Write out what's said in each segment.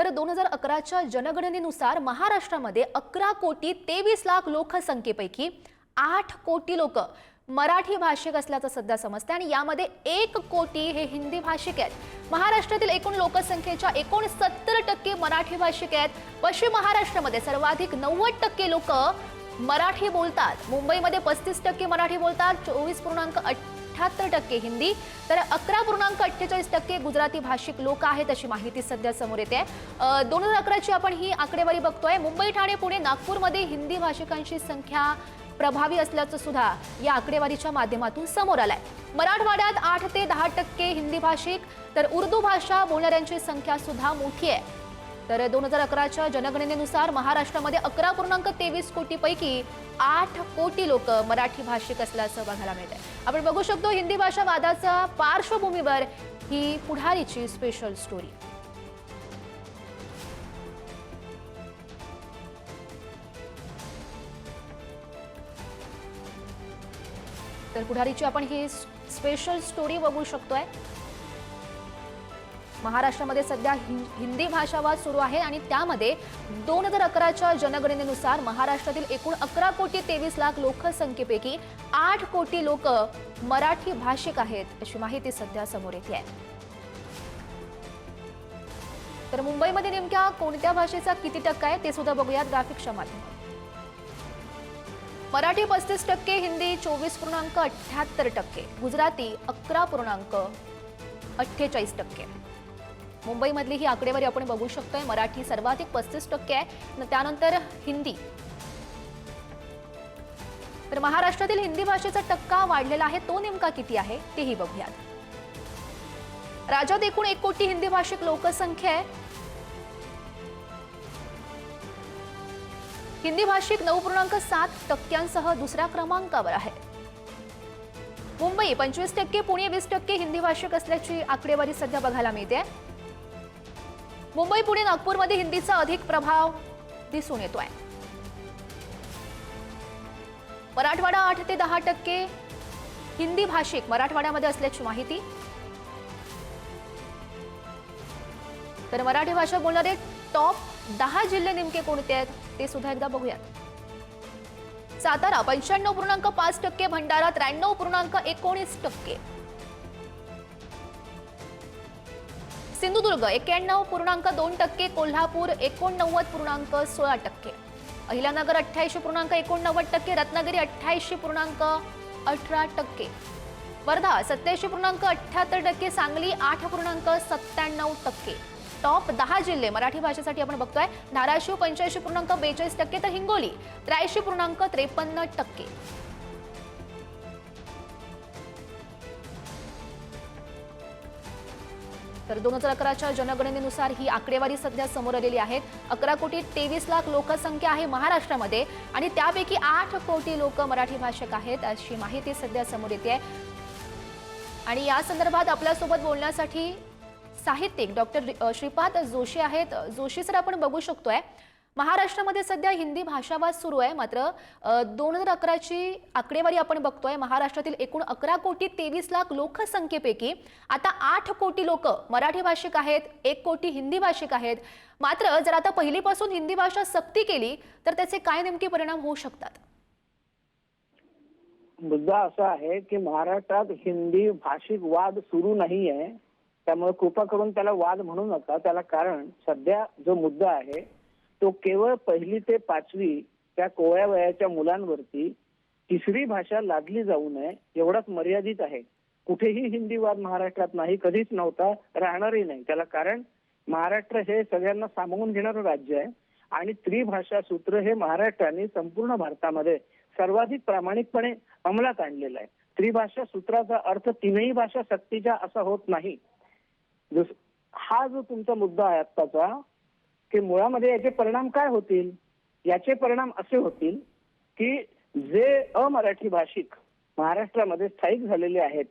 तर दोन हजार अकराच्या जनगणनेनुसार महाराष्ट्रामध्ये अकरा कोटी तेवीस लाख लोकसंख्येपैकी आठ कोटी लोक मराठी भाषिक असल्याचं सध्या समजतं आणि यामध्ये एक कोटी हे हिंदी भाषिक आहेत. महाराष्ट्रातील एकूण लोकसंख्येच्या एकोणसत्तर टक्के मराठी भाषिक आहेत. पश्चिम महाराष्ट्रामध्ये सर्वाधिक नव्वद टक्के लोक मराठी बोलतात. मुंबईमध्ये पस्तीस टक्के मराठी बोलतात चोवीस पूर्णांक अठ्ठ्याहत्तर टक्के हिंदी. तर अकरा पूर्णांक अठ्ठेचाळीस टक्के गुजराती भाषिक लोक आहेत अशी माहिती सध्या समोर येते. दोन हजार अकराची आपण ही आकडेवारी बघतोय. मुंबई ठाणे पुणे नागपूरमध्ये हिंदी भाषिकांची संख्या प्रभावी असल्याचं सुद्धा या आकडेवारीच्या माध्यमातून समोर आलंय. मराठवाड्यात आठ ते दहा टक्के हिंदी भाषिक तर उर्दू भाषा बोलणाऱ्यांची संख्या सुद्धा मोठी आहे. तर दोन हजार अकराच्या जनगणनेनुसार महाराष्ट्रामध्ये अकरा पूर्णांक तेवीस कोटीपैकी आठ कोटी लोक मराठी भाषिक असल्याचं बघायला मिळत आहे आपण बघू शकतो हिंदी भाषा वादाच्या पार्श्वभूमीवर ही पुढारीची स्पेशल स्टोरी तर पुढारीची आपण ही स्पेशल स्टोरी बघू शकतोय. महाराष्ट्रामध्ये सध्या हिं- हिंदी भाषावाद सुरू आहे आणि त्यामध्ये दोन हजार अकराच्या जनगणनेनुसार महाराष्ट्रातील एकूण अकरा कोटी तेवीस लाख लोकसंख्येपैकी आठ कोटी लोक मराठी भाषिक आहेत अशी माहिती सध्या समोर येते आहे. तर मुंबईमध्ये नेमक्या कोणत्या भाषेचा किती टक्का आहे ते सुद्धा बघूयात ग्राफिक्सच्या माध्यमातून. मराठी पस्तीस टक्के हिंदी चोवीस पूर्णांक अठ्ठ्याहत्तर टक्के गुजराती अकरा पूर्णांक अठ्ठेचाळीस टक्के. मुंबईमधली ही आकडेवारी आपण बघू शकतोय. मराठी सर्वाधिक पस्तीस टक्के आहे. त्यानंतर हिंदी. तर महाराष्ट्रातील हिंदी भाषेचा टक्का वाढलेला आहे. तो नेमका किती आहे? तेही बघूयात. राज्यात एकूण एक कोटी हिंदी भाषिक लोकसंख्या आहे. हिंदी भाषिक नऊ पूर्णांक सात टक्क्यांसह दुसऱ्या क्रमांकावर आहे. मुंबई पंचवीस टक्के पुणे वीस टक्के हिंदी भाषिक असल्याची आकडेवारी सध्या बघायला मिळते. मुंबई पुणे नागपूरमध्ये हिंदीचा अधिक प्रभाव दिसून येतोय. मराठवाडा आठ ते दहा टक्के हिंदी भाषिक मराठवाड्यामध्ये असल्याची माहिती. तर मराठी भाषा बोलणारे टॉप दहा जिल्हे नेमके कोणते आहेत ते सुद्धा एकदा बघूयात. सातारा पंच्याण्णव पूर्णांक पाच टक्के भंडारा त्र्याण्णव पूर्णांक एकोणीस टक्के. सिंधुदुर्ग एक्क्याण्णव पूर्णांक दोन टक्के कोल्हापूर एकोणनव्वद पूर्णांक सोळा टक्के. अहिलानगर अठ्ठ्याऐंशी पूर्णांक एकोणनव्वद टक्के रत्नागिरी अठ्ठ्याऐंशी पूर्णांक अठरा टक्के. वर्धा सत्याऐंशी पूर्णांक अठ्ठ्याहत्तर टक्के सांगली आठ पूर्णांक सत्त्याण्णव टक्के. टॉप दहा जिल्हे मराठी भाषेसाठी आपण बघतोय. धाराशिव पंच्याऐंशी पूर्णांक बेचाळीस टक्के तर हिंगोली त्र्याऐंशी पूर्णांक त्रेपन्न टक्के. तर दोन हजार अकराच्या जनगणनेनुसार ही आकडेवारी सध्या समोर आलेली आहे अकरा कोटी तेवीस लाख लोकसंख्या आहे महाराष्ट्रामध्ये आणि त्यापैकी आठ कोटी लोक मराठी भाषक आहेत अशी माहिती सध्या समोर येते आणि या संदर्भात आपल्यासोबत बोलण्यासाठी साहित्यिक डॉक्टर श्रीपाद जोशी आहेत. जोशी सर आपण बघू शकतोय. महाराष्ट्रामध्ये सध्या हिंदी भाषावाद सुरू आहे. मात्र दोन हजार अकराची आकडेवारी आपण बघतोय. महाराष्ट्रातील एकूण अकरा कोटी तेवीस लाख लोकसंख्येपैकी आता आठ कोटी लोक मराठी भाषिक आहेत एक कोटी हिंदी भाषिक आहेत. मात्र जर आता पहिलीपासून हिंदी भाषा सक्ती केली तर त्याचे काय नेमके परिणाम होऊ शकतात? मुद्दा असा आहे की महाराष्ट्रात हिंदी भाषिक वाद सुरू नाही आहे त्यामुळे कृपा करून त्याला वाद म्हणू नका. त्याला कारण सध्या जो मुद्दा आहे तो केवळ पहिली ते पाचवी त्या कोवळ्या वयाच्या मुलांवरती तिसरी भाषा लादली जाऊ नये एवढाच मर्यादित आहे. कुठेही हिंदी वाद महाराष्ट्रात नाही कधीच नव्हता राहणारही नाही. त्याला कारण महाराष्ट्र हे सगळ्यांना सामावून घेणारं राज्य आहे आणि त्रिभाषा सूत्र हे महाराष्ट्राने संपूर्ण भारतामध्ये सर्वाधिक प्रामाणिकपणे अंमलात आणलेलं आहे. त्रिभाषा सूत्राचा अर्थ तीनही भाषा सक्तीच्या असा होत नाही. हा जो तुमचा मुद्दा आहे आत्ताचा की मुळामध्ये याचे परिणाम काय होतील? याचे परिणाम असे होतील की जे अमराठी भाषिक महाराष्ट्रामध्ये स्थायिक झालेले आहेत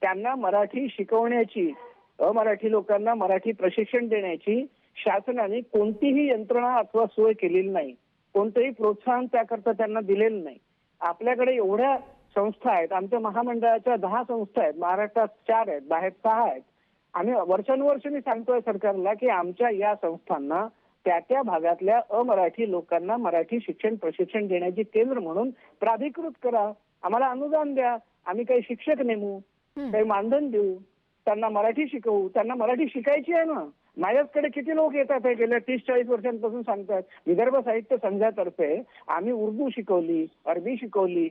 त्यांना मराठी शिकवण्याची अमराठी लोकांना मराठी प्रशिक्षण देण्याची शासनाने कोणतीही यंत्रणा अथवा सोय केलेली नाही. कोणतंही प्रोत्साहन त्याकरता त्यांना दिलेलं नाही. आपल्याकडे एवढ्या संस्था आहेत आमच्या महामंडळाच्या दहा संस्था आहेत महाराष्ट्रात चार आहेत बाहेर सहा आहेत. आम्ही वर्षानुवर्ष मी सांगतोय सरकारला की आमच्या या संस्थांना त्या त्या भागातल्या अमराठी लोकांना मराठी शिक्षण प्रशिक्षण देण्याची केंद्र म्हणून प्राधिकृत करा. आम्हाला अनुदान द्या. आम्ही काही शिक्षक नेमू. काही मानधन देऊ. त्यांना मराठी शिकवू. त्यांना मराठी शिकायची आहे ना? माझ्याकडे किती लोक येतात हे गेल्या तीस चाळीस वर्षांपासून सांगतात. विदर्भ साहित्य संघातर्फे आम्ही उर्दू शिकवली अरबी शिकवली.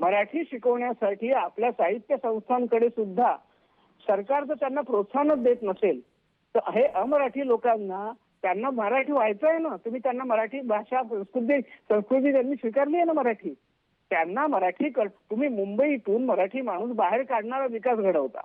मराठी शिकवण्यासाठी आपल्या साहित्य संस्थांकडे सुद्धा सरकार जर त्यांना प्रोत्साहनच देत नसेल तर हे अमराठी लोकांना त्यांना मराठी व्हायचं आहे ना तुम्ही त्यांना मराठी भाषा संस्कृती संस्कृती त्यांनी स्वीकारली आहे ना मराठी. त्यांना मराठी तुम्ही मुंबईतून मराठी माणूस बाहेर काढणारा विकास घडवता.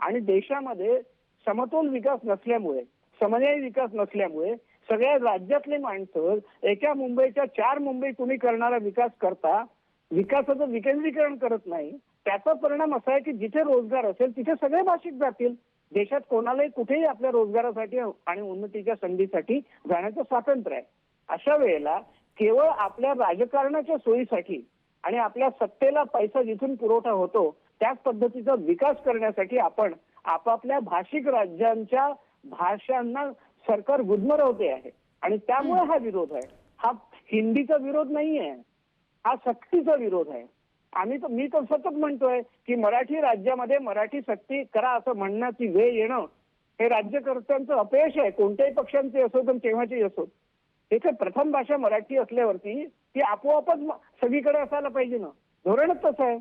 आणि देशामध्ये समतोल विकास नसल्यामुळे समन्यायी विकास नसल्यामुळे सगळ्या राज्यातले माणसं एका मुंबईच्या चार मुंबई तुम्ही करणारा विकास करता विकासाचं विकेंद्रीकरण करत नाही त्याचा परिणाम असा आहे की जिथे रोजगार असेल तिथे सगळे भाषिक जातील. देशात कोणालाही कुठेही आपल्या रोजगारासाठी आणि उन्नतीच्या संधीसाठी जाण्याचं स्वातंत्र्य आहे. अशा वेळेला केवळ आपल्या राजकारणाच्या सोयीसाठी आणि आपल्या सत्तेला पैसा जिथून पुरवठा होतो त्याच पद्धतीचा विकास करण्यासाठी आपण आपापल्या भाषिक राज्यांच्या भाषांना सरकार गुदमरवते आहे. आणि त्यामुळे हा विरोध आहे. हा हिंदीचा विरोध नाही आहे हा सक्तीचा विरोध आहे. आम्ही तर मी तर सतत म्हणतोय की मराठी राज्यामध्ये मराठी सक्ती करा असं म्हणण्याची वेळ येणं हे राज्यकर्त्यांचं अपयश आहे. कोणत्याही पक्षांचे असो पण केव्हाचेही असो. इथे प्रथम भाषा मराठी असल्यावरती ती आपोआपच सगळीकडे असायला पाहिजे ना. धोरणच तसं आहे.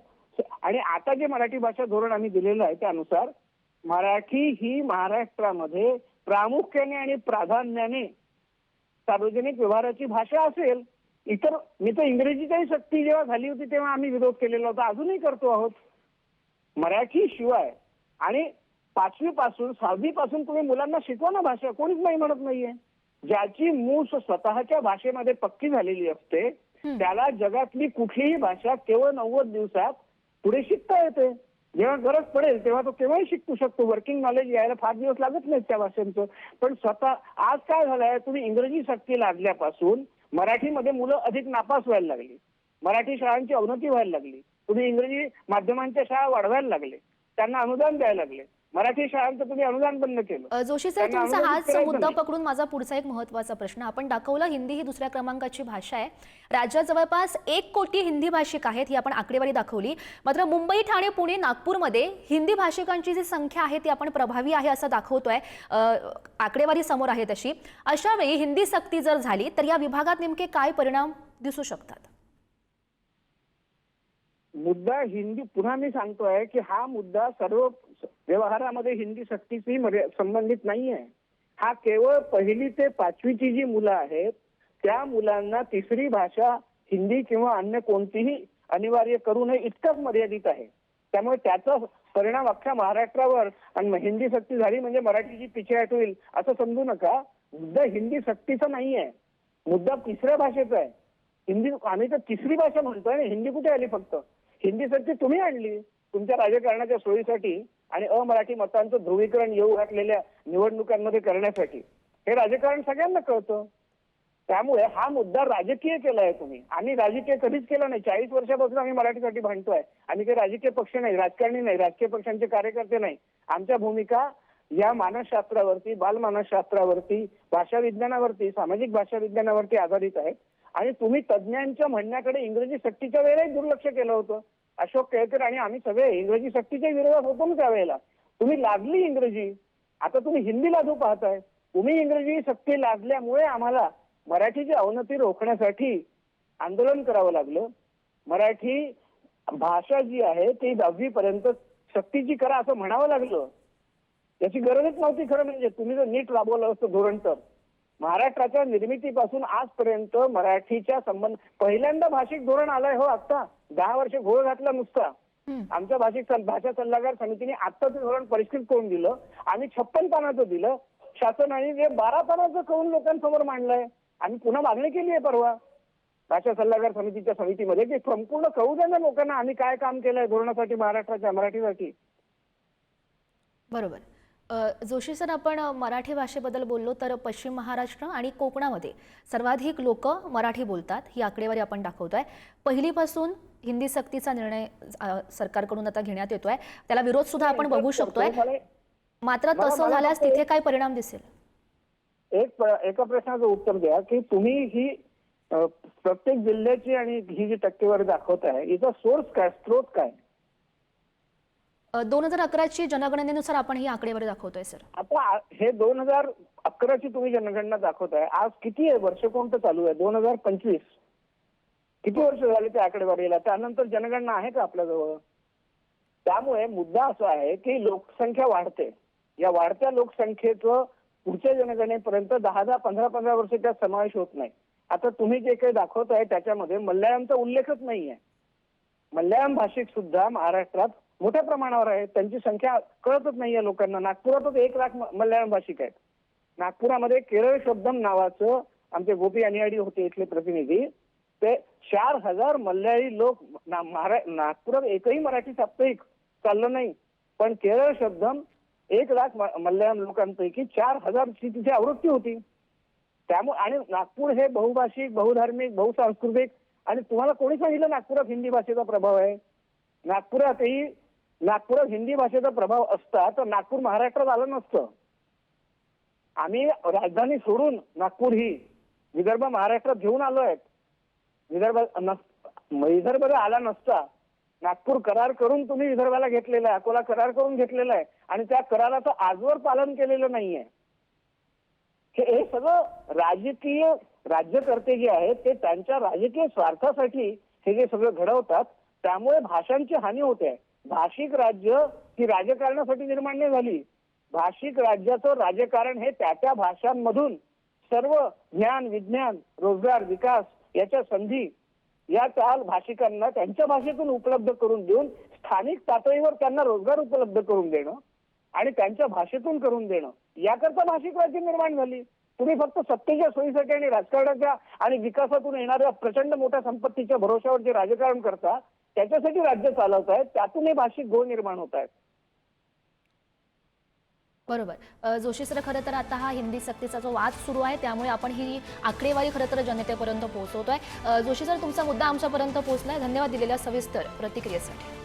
आणि आता जे मराठी भाषा धोरण आम्ही दिलेलं आहे त्यानुसार मराठी ही महाराष्ट्रामध्ये प्रामुख्याने आणि प्राधान्याने सार्वजनिक व्यवहाराची भाषा असेल. इतर मी तर इंग्रजीच्याही सक्ती जेव्हा झाली होती तेव्हा आम्ही विरोध केलेला होता. अजूनही करतो आहोत. मराठी शिवाय. आणि पाचवी पासून सहावी पासून तुम्ही मुलांना शिकवा ना भाषा. कोणीच नाही म्हणत नाहीये. ज्याची मूळ स्वतःच्या भाषेमध्ये पक्की झालेली असते. त्याला जगातली कुठलीही भाषा केवळ नव्वद दिवसात पुढे शिकता येते. जेव्हा गरज पडेल तेव्हा तो केव्हाही शिकू शकतो. वर्किंग नॉलेज यायला फार दिवस लागत नाहीत त्या भाषांचं. पण स्वतः आज काय झालंय तुम्ही इंग्रजी सक्ती लागल्यापासून मराठीमध्ये मुलं अधिक नापास व्हायला लागली. मराठी शाळांची अवनती व्हायला लागली. तुम्ही इंग्रजी माध्यमांच्या शाळा वाढवायला लागले. त्यांना अनुदान द्यायला लागले. मराठी शाळांचं तुम्ही अनुदान बंद केलं. जोशी सर तुमचा हाच मुद्दा. पकडून माझा पुढचा एक महत्त्वाचा प्रश्न. आपण दाखवलं हिंदी ही दुसऱ्या क्रमांकाची भाषा आहे. राज्यात जवळपास एक कोटी हिंदी भाषिक आहेत ही आपण आकडेवारी दाखवली. मात्र मुंबई ठाणे पुणे नागपूरमध्ये हिंदी भाषिकांची जी संख्या आहे ती आपण प्रभावी आहे असं दाखवतोय. आकडेवारी समोर आहे तशी. अशा वेळी हिंदी सक्ती जर झाली तर या विभागात नेमके काय परिणाम दिसू शकतात? मुद्दा हिंदी पुन्हा मी सांगतोय की हा मुद्दा सर्व व्यवहारामध्ये हिंदी सक्तीशी संबंधित नाही आहे हा केवळ पहिली ते पाचवीची जी मुलं आहेत त्या मुलांना तिसरी भाषा हिंदी किंवा अन्य कोणतीही अनिवार्य करू नये इतकंच मर्यादित आहे. त्यामुळे त्याचा परिणाम अख्ख्या महाराष्ट्रावर आणि हिंदी सक्ती झाली म्हणजे मराठीची पिछेहाट होईल असं समजू नका. मुद्दा हिंदी सक्तीचा नाही आहे मुद्दा तिसऱ्या भाषेचा आहे. हिंदी आम्ही तर तिसरी भाषा म्हणतोय हिंदी कुठे आली फक्त? हिंदी सक्ती तुम्ही आणली. तुमच्या राजकारणाच्या सोयीसाठी आणि अमराठी मतांचं ध्रुवीकरण येऊ घातलेल्या निवडणुकांमध्ये करण्यासाठी. हे राजकारण सगळ्यांना कळतं. त्यामुळे हा मुद्दा राजकीय केलाय तुम्ही. आम्ही राजकीय कधीच केला नाही. चाळीस वर्षापासून आम्ही मराठीसाठी भांडतोय. आम्ही काही राजकीय पक्ष नाही राजकारणी नाही राजकीय पक्षांचे कार्यकर्ते नाही. आमच्या भूमिका या मानसशास्त्रावरती बालमानसशास्त्रावरती भाषा विज्ञानावरती सामाजिक भाषा विज्ञानावरती आधारित आहेत आणि तुम्ही तज्ज्ञांच्या म्हणण्याकडे इंग्रजी सक्तीच्या वेळेलाही दुर्लक्ष केलं होतं. अशोक केळकर आणि आम्ही सगळे इंग्रजी सक्तीच्या विरोधात होतो ना त्यावेळेला तुम्ही लागली इंग्रजी. आता तुम्ही हिंदी लादू पाहताय. तुम्ही इंग्रजी सक्ती लादल्यामुळे आम्हाला मराठीची अवनती रोखण्यासाठी आंदोलन करावं लागलं. मराठी भाषा जी आहे ती दहावी पर्यंत सक्तीची करा असं म्हणावं लागलं. त्याची गरजच नव्हती खरं म्हणजे. तुम्ही जर नीट राबवलं असतं धोरण तर. महाराष्ट्राच्या निर्मितीपासून आजपर्यंत मराठीच्या संबंध पहिल्यांदा भाषिक धोरण आलंय हो आता दहा वर्ष घोळ घातला नुसता. आमच्या भाषिक भाषा सल्लागार समितीने आत्ताचं धोरण परिष्कृत करून दिलं आम्ही छप्पन पानाचं दिलं. शासनाने हे बारा पानाचं करून लोकांसमोर मांडलंय. आम्ही पुन्हा मागणी केली आहे परवा. भाषा सल्लागार समितीच्या समितीमध्ये की संपूर्ण कळू द्या ना लोकांना आम्ही काय काम केलंय धोरणासाठी महाराष्ट्राच्या मराठीसाठी? बरोबर. जोशी सर आपण मराठी भाषेबद्दल बोललो तर पश्चिम महाराष्ट्र आणि कोकणामध्ये सर्वाधिक लोक मराठी बोलतात ही आकडेवारी आपण दाखवतोय. पहिलीपासून हिंदी सक्तीचा निर्णय सरकारकडून आता घेण्यात येतोय. त्याला विरोध सुद्धा आपण बघू शकतोय. मात्र तसं झाल्यास तिथे काय परिणाम दिसेल? एक एका प्रश्नाचं उत्तर द्या की तुम्ही ही प्रत्येक जिल्ह्याची आणि ही जी टक्केवारी दाखवताय हिचा सोर्स काय स्रोत काय? दोन हजार अकराची जनगणनेनुसार आपण ही आकडेवारी दाखवतोय सर. आता हे दोन हजार अकराची तुम्ही जनगणना दाखवताय. आज किती आहे? वर्ष कोणतं चालू आहे? दोन हजार पंचवीस. किती वर्ष झाले त्या आकडेवारीला? त्यानंतर जनगणना आहे का आपल्याजवळ? त्यामुळे मुद्दा असा आहे की लोकसंख्या वाढते. या वाढत्या लोकसंख्येचं पुढच्या जनगणनेपर्यंत दहा दहा पंधरा पंधरा वर्ष त्यात समावेश होत नाही. आता तुम्ही जे काही दाखवताय त्याच्यामध्ये मल्याळमचा उल्लेखच नाहीये. मल्याळम भाषिक सुद्धा महाराष्ट्रात मोठ्या प्रमाणावर आहे. त्यांची संख्या कळतच नाहीये लोकांना. नागपुरातच एक लाख मल्याळम भाषिक आहेत. नागपुरामध्ये केरळ शब्दम नावाचं आमचे गोपी अनियाडी होते इथले प्रतिनिधी. ते चार हजार मल्याळी लोक नागपुरात एकही मराठी साप्ताहिक चाललं नाही. पण केरळ शब्दम एक लाख मल्याळम लोकांपैकी चार हजारची तिथे आवृत्ती होती. त्यामुळे आणि नागपूर हे बहुभाषिक बहुधार्मिक बहुसांस्कृतिक आणि तुम्हाला कोणी सांगितलं नागपुरात हिंदी भाषेचा प्रभाव आहे? नागपुरातही नागपुरात हिंदी भाषेचा प्रभाव असता तर नागपूर महाराष्ट्रात आलं नसतं. आम्ही राजधानी सोडून नागपूर ही विदर्भ महाराष्ट्रात घेऊन आलो आहेत विदर्भ विदर्भ आला नसता नागपूर करार करून तुम्ही विदर्भाला घेतलेला आहे अकोला करार करून घेतलेला आहे आणि त्या कराराचं आजवर पालन केलेलं नाहीये. हे हे सगळं राजकीय राज्यकर्ते जे आहेत ते त्यांच्या राजकीय स्वार्थासाठी हे जे सगळं घडवतात त्यामुळे भाषांची हानी होते. भाषिक राज्य ही राजकारणासाठी निर्माण नाही झाली. भाषिक राज्याचं राजकारण हे त्या त्या भाषांमधून सर्व ज्ञान विज्ञान रोजगार विकास याच्या संधी या चाल भाषिकांना त्यांच्या भाषेतून उपलब्ध करून देऊन स्थानिक पातळीवर त्यांना रोजगार उपलब्ध करून देणं आणि त्यांच्या भाषेतून करून देणं याकरता भाषिक राज्य निर्माण झाली. तुम्ही फक्त सत्तेच्या सोयीसाठी आणि राजकारणाच्या आणि विकासातून येणाऱ्या प्रचंड मोठ्या संपत्तीच्या भरोश्यावर जे राजकारण करता त्याच्यासाठी राज्य चालवत आहेत. त्यातूनही भाषिक घोळ निर्माण होत आहेत. बरोबर. जोशी सर खरं तर आता हा हिंदी सक्तीचा जो वाद सुरू आहे त्यामुळे आपण ही आकडेवारी खरं तर जनतेपर्यंत पोहोचवतोय. जोशी सर तुमचा मुद्दा आमच्यापर्यंत पोहोचलाय. धन्यवाद दिलेल्या सविस्तर प्रतिक्रियेसाठी.